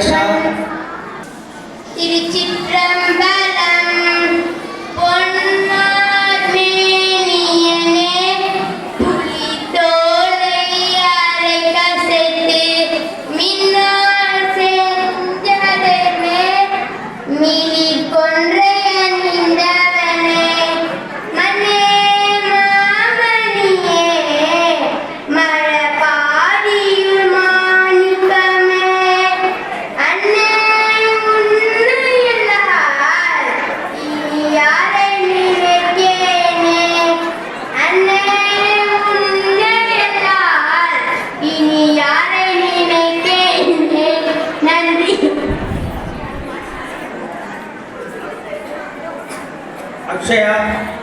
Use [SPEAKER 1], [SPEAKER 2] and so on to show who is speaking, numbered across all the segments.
[SPEAKER 1] direction. 谁呀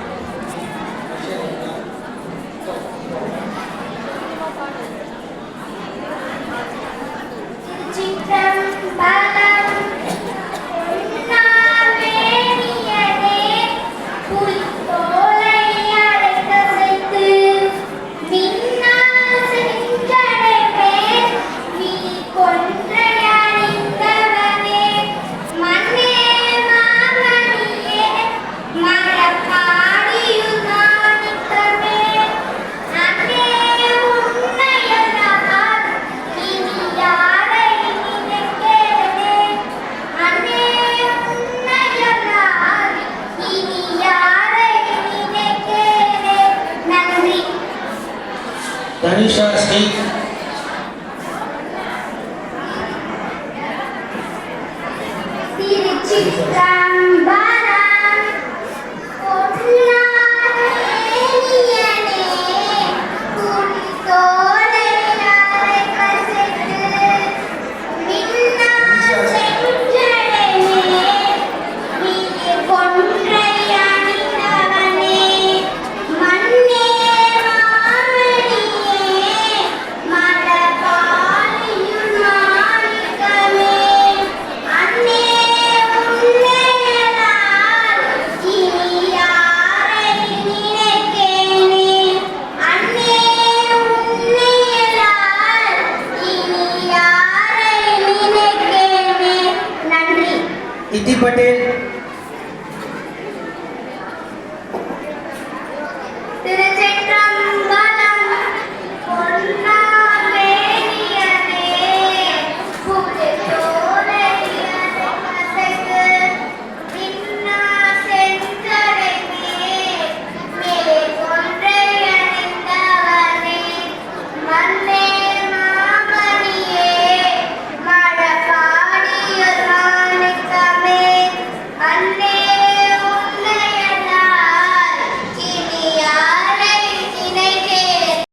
[SPEAKER 1] Tanisha Sri.
[SPEAKER 2] Thiruchitrambalam
[SPEAKER 1] Patel